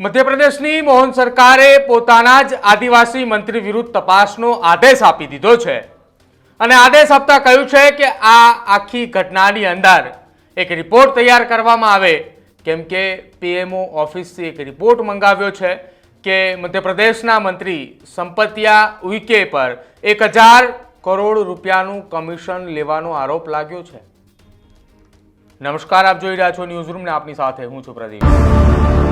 મધ્યપ્રદેશની મોહન સરકારે પોતાના જ આદિવાસી મંત્રી વિરુદ્ધ તપાસનો આદેશ આપી દીધો છે. અને આદેશ આપતા કહ્યું છે કે આ આખી ઘટનાની અંદર એક રિપોર્ટ તૈયાર કરવામાં આવે. કેમ કે પીએમઓ ઓફિસથી એક રિપોર્ટ મંગાવ્યો છે કે મધ્યપ્રદેશના મંત્રી સંપતિયા ઉઈકે પર એક હજાર કરોડ રૂપિયાનું કમિશન લેવાનો આરોપ લાગ્યો છે. નમસ્કાર, આપ જોઈ રહ્યા છો ન્યૂઝરૂમને. આપની સાથે હું છું પ્રદીપ.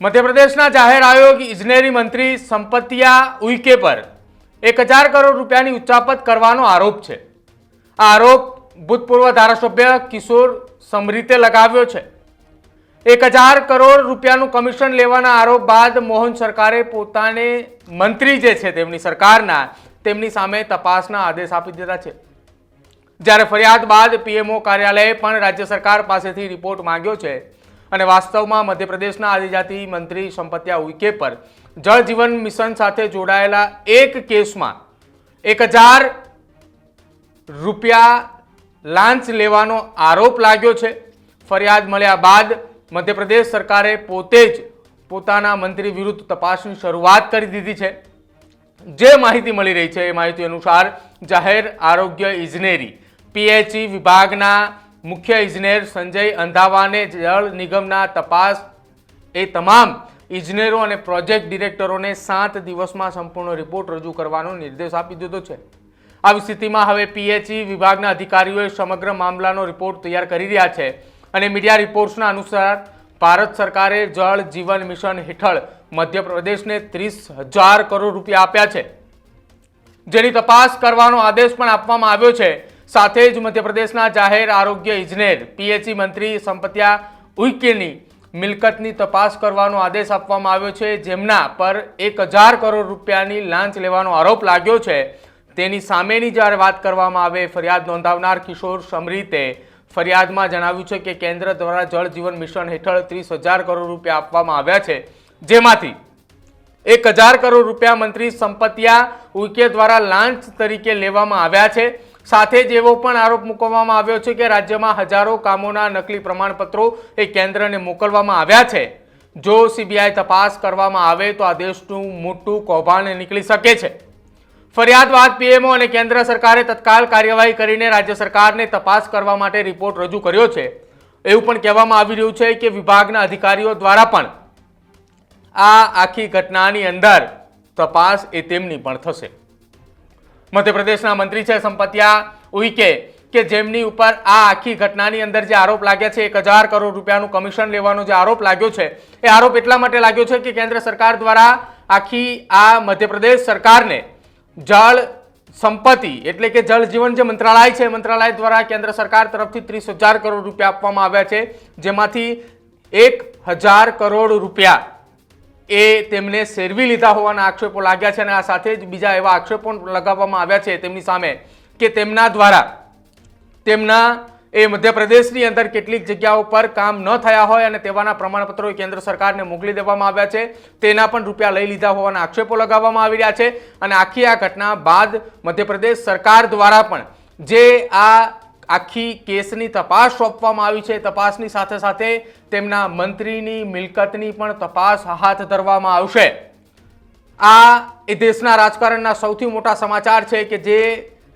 મધ્યપ્રદેશના જાહેર આયોગ ઇજનેરી મંત્રી સંપતિયા ઉઈકે પર એક હજાર કરોડ રૂપિયાની ઉચ્ચાપત કરવાનો આરોપ છે. આ આરોપ ભૂતપૂર્વ ધારાસભ્ય કિશોર સમરીતે લગાવ્યો છે. એક હજાર કરોડ રૂપિયાનું કમિશન લેવાના આરોપ બાદ મોહન સરકારે પોતાને મંત્રી જે છે તેમની સરકારના તેમની સામે તપાસના આદેશ આપી દીધા છે. જ્યારે ફરિયાદ બાદ પીએમઓ કાર્યાલયે પણ રાજ્ય સરકાર પાસેથી રિપોર્ટ માંગ્યો છે અને વાસ્તવમાં મધ્યપ્રદેશના આદિજાતિ મંત્રી સંપત્યા ઉઈકે પર જળ જીવન મિશન સાથે જોડાયેલા એક કેસમાં એક હજાર રૂપિયા લાંચ લેવાનો આરોપ લાગ્યો છે. ફરિયાદ મળ્યા બાદ મધ્યપ્રદેશ સરકારે પોતે જ પોતાના મંત્રી વિરુદ્ધ તપાસની શરૂઆત કરી દીધી છે. જે માહિતી મળી રહી છે એ માહિતી અનુસાર જાહેર આરોગ્ય ઇજનેરી, પીએચઈ વિભાગના મુખ્ય ઇજનેર સંજય અંધાવાને જળ નિગમના તપાસ એ તમામ ઇજનેરો અને પ્રોજેક્ટ ડિરેક્ટરોને સાત દિવસમાં સંપૂર્ણ રિપોર્ટ રજૂ કરવાનો નિર્દેશ આપી દીધો છે. આવી સ્થિતિમાં હવે પીએચઈ વિભાગના અધિકારીઓએ સમગ્ર મામલાનો રિપોર્ટ તૈયાર કરી રહ્યા છે અને મીડિયા રિપોર્ટ્સના અનુસાર ભારત સરકારે જળ જીવન મિશન હેઠળ મધ્યપ્રદેશને ત્રીસ હજાર કરોડ રૂપિયા આપ્યા છે. જેની તપાસ કરવાનો આદેશ પણ આપવામાં આવ્યો છે. સાથે જ મધ્યપ્રદેશના જાહેર આરોગ્ય ઇજનેર, પીએચઈ મંત્રી સંપત્યા ઉઈકેની મિલકતની તપાસ કરવાનો આદેશ આપવામાં આવ્યો છે. જેમના પર એક હજાર કરોડ રૂપિયાની લાંચ લેવાનો આરોપ લાગ્યો છે. તેની સામેની જ્યારે વાત કરવામાં આવે, ફરિયાદ નોંધાવનાર કિશોર સમરીતે ફરિયાદમાં જણાવ્યું છે કે કેન્દ્ર દ્વારા જળ જીવન મિશન હેઠળ ત્રીસ હજાર કરોડ રૂપિયા આપવામાં આવ્યા છે. જેમાંથી એક હજાર કરોડ રૂપિયા મંત્રી સંપતિયા ઉકે દ્વારા લાંચ તરીકે લેવામાં આવ્યા છે. સાથે જ એવો પણ આરોપ મૂકવામાં આવ્યો છે કે રાજ્યમાં હજારો કામોના નકલી પ્રમાણપત્રો એ કેન્દ્રને મોકલવામાં આવ્યા છે. જો સીબીઆઈ તપાસ કરવામાં આવે તો આ દેશનું મોટું કૌભાંડ નીકળી શકે છે. ફરિયાદ બાદ પીએમઓ અને કેન્દ્ર સરકારે તત્કાલ કાર્યવાહી કરીને રાજ્ય સરકારને તપાસ કરવા માટે રિપોર્ટ રજૂ કર્યો છે. એવું પણ કહેવામાં આવી રહ્યું છે કે વિભાગના અધિકારીઓ દ્વારા પણ આ આખી ઘટનાની અંદર તપાસ એ તેમની પણ થશે. મધ્યપ્રદેશના મંત્રી છે સંપતિયા ઉઈકે, કે જેમની ઉપર આ આખી ઘટનાની અંદર જે આરોપ લાગ્યા છે, એક હજાર કરોડ રૂપિયાનું કમિશન લેવાનો જે આરોપ લાગ્યો છે, એ આરોપ એટલા માટે લાગ્યો છે કે કેન્દ્ર સરકાર દ્વારા આખી આ મધ્યપ્રદેશ સરકારને જળ સંપત્તિ એટલે કે જળ જીવન જે મંત્રાલય છે મંત્રાલય દ્વારા કેન્દ્ર સરકાર તરફથી ત્રીસ કરોડ રૂપિયા આપવામાં આવ્યા છે, જેમાંથી એક કરોડ રૂપિયા એ તેમને સેરવી લીધા હોવાના આક્ષેપો લાગ્યા છે અને આ સાથે જ બીજા એવા આક્ષેપો લગાવવામાં આવ્યા છે તેમની સામે કે તેમના દ્વારા તેમના એ મધ્યપ્રદેશની અંદર કેટલીક જગ્યાઓ પર કામ ન થયા હોય અને તેવાના પ્રમાણપત્રો કેન્દ્ર સરકારને મોકલી દેવામાં આવ્યા છે. તેના પણ રૂપિયા લઈ લીધા હોવાના આક્ષેપો લગાવવામાં આવી રહ્યા છે અને આખી આ ઘટના બાદ મધ્યપ્રદેશ સરકાર દ્વારા પણ જે આ આખી કેસની તપાસ સોંપવામાં આવી છે. તપાસની સાથે સાથે તેમના મંત્રીની મિલકતની પણ તપાસ હાથ ધરવામાં આવશે. આ એ દેશના રાજકારણના સૌથી મોટા સમાચાર છે કે જે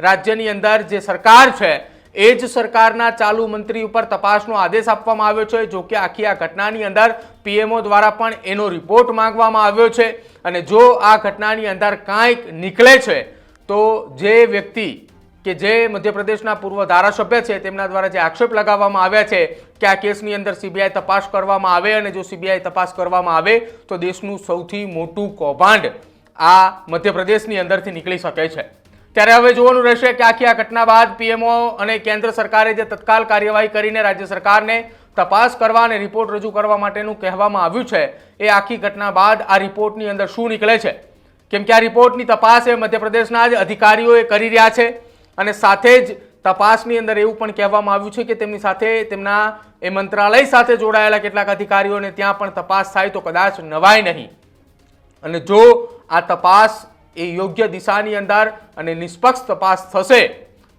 રાજ્યની અંદર જે સરકાર છે, એ જ સરકારના ચાલુ મંત્રી ઉપર તપાસનો આદેશ આપવામાં આવ્યો છે. જો કે આખી આ ઘટનાની અંદર પીએમઓ દ્વારા પણ એનો રિપોર્ટ માંગવામાં આવ્યો છે. અને જો આ ઘટનાની અંદર કાંઈક નીકળે છે, તો જે વ્યક્તિ કે જે મધ્યપ્રદેશના પૂર્વ ધારાસભ્ય છે, તેમના દ્વારા જે આક્ષેપ લગાવવામાં આવ્યા છે કે આ કેસની અંદર સીબીઆઈ તપાસ કરવામાં આવે અને જો સીબીઆઈ તપાસ કરવામાં આવે, તો દેશનું સૌથી મોટું કૌભાંડ આ મધ્યપ્રદેશની અંદરથી નીકળી શકે છે. ત્યારે હવે જોવાનું રહેશે કે આખી આ ઘટના બાદ પીએમઓ અને કેન્દ્ર સરકારે જે તત્કાલ કાર્યવાહી કરીને રાજ્ય સરકારને તપાસ કરવા અને રિપોર્ટ રજૂ કરવા માટેનું કહેવામાં આવ્યું છે, એ આખી ઘટના બાદ આ રિપોર્ટની અંદર શું નીકળે છે? કેમ કે આ રિપોર્ટની તપાસ એ મધ્યપ્રદેશના જ અધિકારીઓએ કરી રહ્યા છે અને સાથે જ તપાસની અંદર એવું પણ કહેવામાં આવ્યું છે કે તેમની સાથે તેમના એ મંત્રાલય સાથે જોડાયેલા કેટલાક અધિકારીઓને ત્યાં પણ તપાસ થાય તો કદાચ નવાય નહીં. અને જો આ તપાસ એ યોગ્ય દિશાની અંદર અને નિષ્પક્ષ તપાસ થશે,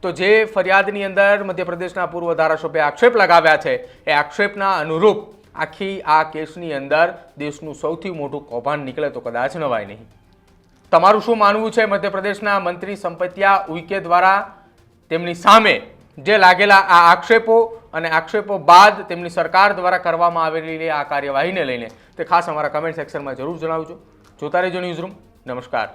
તો જે ફરિયાદની અંદર મધ્યપ્રદેશના પૂર્વ ધારાસભ્ય આક્ષેપ લગાવ્યા છે, એ આક્ષેપના અનુરૂપ આખી આ કેસની અંદર દેશનું સૌથી મોટું કૌભાંડ નીકળે તો કદાચ નવાય નહીં. તમારું શું માનવું છે? મધ્યપ્રદેશના મંત્રી સંપત્યા ઉઈકે દ્વારા તેમની સામે જે લાગેલા આ આક્ષેપો અને આક્ષેપો બાદ તેમની સરકાર દ્વારા કરવામાં આવેલી આ કાર્યવાહીને લઈને તે ખાસ અમારા કમેન્ટ સેક્શનમાં જરૂર જણાવજો. જોતા રહેજો ન્યૂઝરૂમ નમસ્કાર.